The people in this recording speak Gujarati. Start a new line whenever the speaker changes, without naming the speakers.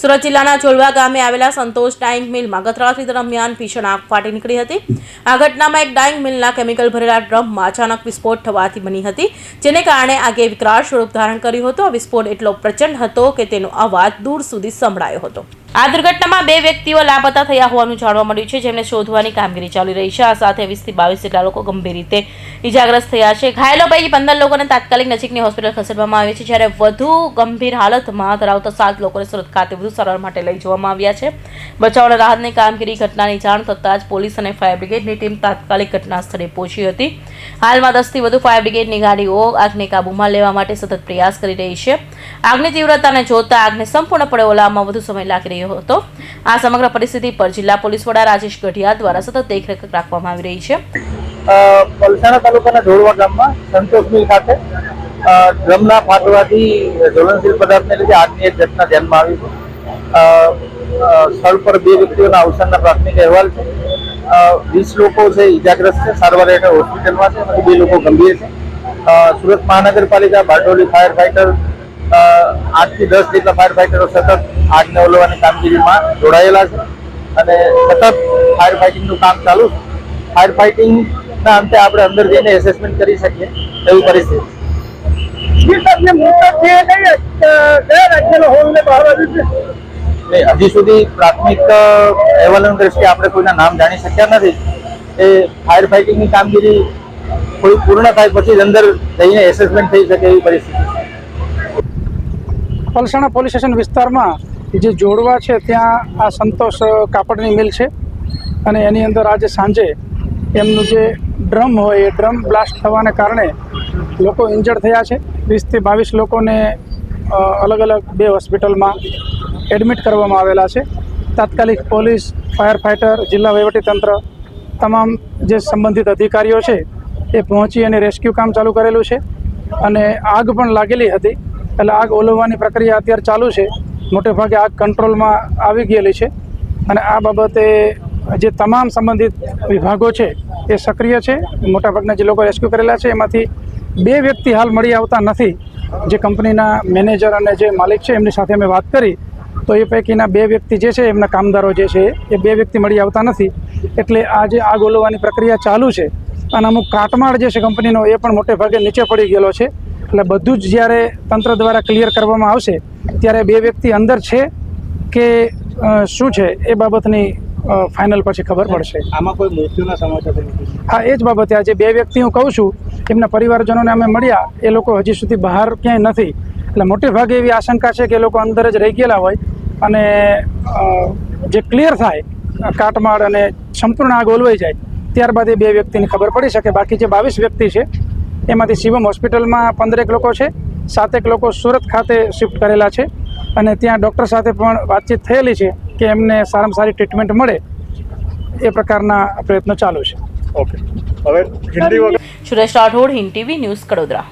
સુરત જિલ્લાના જોલવા ગામે આવેલા સંતોષ ડાઇંગ મિલમાં ગત દરમિયાન ભીષણ આગ ફાટી નીકળી હતી. આ ઘટનામાં એક ડાઇંગ મિલના કેમિકલ ભરેલા ડ્રમમાં અચાનક વિસ્ફોટ થવાથી બની હતી, જેને કારણે આગે વિકરાળ સ્વરૂપ ધારણ કર્યું હતું. આ વિસ્ફોટ એટલો પ્રચંડ હતો કે તેનો અવાજ દૂર સુધી સંભળાયો હતો. આ દુર્ઘટનામાં બે વ્યક્તિઓ લાપતા થયા હોવાનું જાણવા મળ્યું છે, જેમને શોધવાની કામગીરી ચાલી રહી છે. આ સાથે વીસથી બાવીસ જેટલા લોકો ગંભીર રીતે ઇજાગ્રસ્ત થયા છે. ઘાયલો પૈકી પંદર લોકોને તાત્કાલિક નજીકની હોસ્પિટલ ખસેડવામાં આવી છે, જ્યારે વધુ ગંભીર હાલતમાં ધરાવતા સાત લોકોને સુરત ખાતે વધુ સારવાર માટે લઈ જવામાં આવ્યા છે. બચાવ અને રાહતની કામગીરી ઘટનાની જાણ થતાં જ પોલીસ અને ફાયર બ્રિગેડની ટીમ તાત્કાલિક ઘટના સ્થળે પહોંચી હતી. હાલમાં દસથી વધુ ફાયર બ્રિગેડની ગાડીઓ આગને કાબૂમાં લેવા માટે સતત પ્રયાસ કરી રહી છે. આગની તીવ્રતાને જોતા આગને સંપૂર્ણપણે ઓલાવવામાં વધુ સમય લાગી રહ્યો હતો. આ સમગ્ર પરિસ્થિતિ પર જિલ્લા પોલીસ વડા રાજેશ ગઢિયા દ્વારા સતત દેખરેખ રાખવામાં આવી રહી છે.
પલસાણા તાલુકાના ઢોળવા ગામમાં સંતોષ મિલ ખાતે ડ્રમના ફાટવાથી જ્વલનશીલ પદાર્થને લીધે આગની એક ઘટના ધ્યાનમાં આવી છે. સ્થળ પર બે વ્યક્તિઓના અવસાનના પ્રાથમિક અહેવાલ છે. વીસ લોકો છે ઇજાગ્રસ્ત છે, સારવાર હેઠળ હોસ્પિટલમાં છે, અને બે લોકો ગંભીર છે. સુરત મહાનગરપાલિકા બારડોલી ફાયર ફાઈટર આઠથી દસ જેટલા ફાયર ફાઈટરો સતત આગને ઓલવાની કામગીરીમાં જોડાયેલા છે. અને સતત ફાયર ફાઇટિંગનું કામ ચાલુ છે. ફાયર ફાઇટિંગના અંતે આપણે અંદર જઈને એસેસમેન્ટ કરી શકીએ એવી પરિસ્થિતિ. હજી સુધી પ્રાથમિક અહેવાલોની દ્રષ્ટિએ આપણે કોઈના નામ જાણી શક્યા નથી. એ ફાયર ફાઇટિંગની કામગીરી થોડી પૂર્ણ થાય પછી જ અંદર જઈને એસેસમેન્ટ થઈ શકે એવી પરિસ્થિતિ. છે.
પલસાણા પોલીસ સ્ટેશન વિસ્તારમાં જે જોડવા છે, ત્યાં આ સંતોષ કાપડની મિલ છે. અને એની અંદર આજે સાંજે એમનું જે ડ્રમ હોય, એ ડ્રમ બ્લાસ્ટ થવાને કારણે લોકો ઇન્જર્ડ થયા છે. વીસથી બાવીસ લોકોને અલગ અલગ બે હોસ્પિટલમાં એડમિટ કરવામાં આવેલા છે. તાત્કાલિક પોલીસ, ફાયર ફાઇટર જિલ્લા વહીવટીતંત્ર તમામ જે સંબંધિત અધિકારીઓ છે, એ પહોંચી અને રેસ્ક્યુ કામ ચાલુ કરેલું છે. અને આગ પણ લાગેલી હતી. એટલે આગ ઓલવવાની પ્રક્રિયા અત્યારે ચાલુ છે. મોટે ભાગે આગ કંટ્રોલમાં આવી ગયેલી છે. અને આ બાબતે જે તમામ સંબંધિત વિભાગો છે એ સક્રિય છે. મોટાભાગના જે લોકો રેસ્ક્યુ કરેલા છે, એમાંથી બે વ્યક્તિ હાલ મળી આવતા નથી. જે કંપનીના મેનેજર અને જે માલિક છે, એમની સાથે અમે વાત કરી. તો એ પૈકીના બે વ્યક્તિ જે છે, એમના કામદારો જે છે, એ બે વ્યક્તિ મળી આવતા નથી. એટલે આ જે આગ ઓલવવાની પ્રક્રિયા ચાલુ છે, અને અમુક કાટમાળ જે છે કંપનીનો, એ પણ મોટે ભાગે નીચે પડી ગયેલો છે. એટલે બધું જ જ્યારે તંત્ર દ્વારા ક્લિયર કરવામાં આવશે ત્યારે બે વ્યક્તિ અંદર છે કે શું છે એ બાબતની ફાઇનલ પછી ખબર પડશે.
આમાં કોઈ મૃત્યુના સમાચાર
હા એ જ બાબતે આજે બે વ્યક્તિ હું કહું છું એમના પરિવારજનોને અમે મળ્યા એ લોકો હજી સુધી બહાર ક્યાંય નથી. એટલે મોટે ભાગે એવી આશંકા છે કે એ લોકો અંદર જ રહી ગયેલા હોય અને જે ક્લિયર થાય કાટમાળ અને સંપૂર્ણ આગ ઓલવાઈ જાય ત્યારબાદ એ બે વ્યક્તિની ખબર પડી શકે. બાકી જે બાવીસ વ્યક્તિ છે એમાંથી શિવમ હોસ્પિટલમાં પંદરેક લોકો છે સાતેક લોકો સુરત ખાતે શિફ્ટ કરેલા છે અને ત્યાં ડૉક્ટર સાથે પણ વાતચીત થયેલી છે કે એમને સારામાં સારી ટ્રીટમેન્ટ મળે એ પ્રકારના પ્રયત્નો ચાલુ છે.
ઓકે. હવે હિન્દી વગર
સુરેશ રાઠોડ હિન્દ ટીવી ન્યૂઝ કડોદરા.